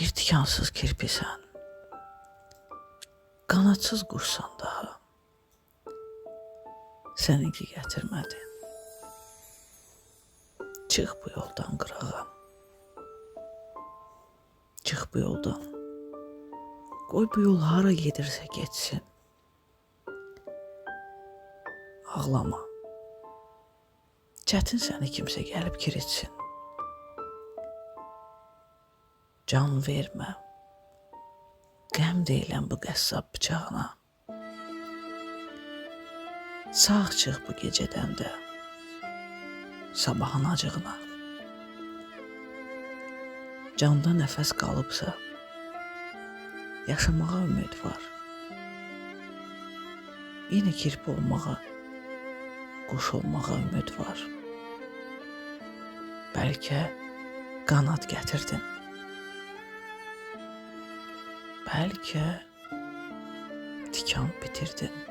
Bir tikansız kirpisən. Qanadsız qursan daha. Səninki gətirmədi. Çıx bu yoldan qırağam. Çıx bu yoldan. Qoy bu yol hara gedirsə getsin. Ağlama. Çətin səni kimsə gəlib kiritsin. Can vermə. Qəm deyilən bu qəssab bıçağına. Sağ çıx bu gecədən də. Sabahın acığına. Canda nəfəs qalıbsa, yaşamağa ümid var. Yenə kirpi olmağa, quş olmağa ümid var. Bəlkə qanad gətirdin. Bəlkə tikan bitirdin.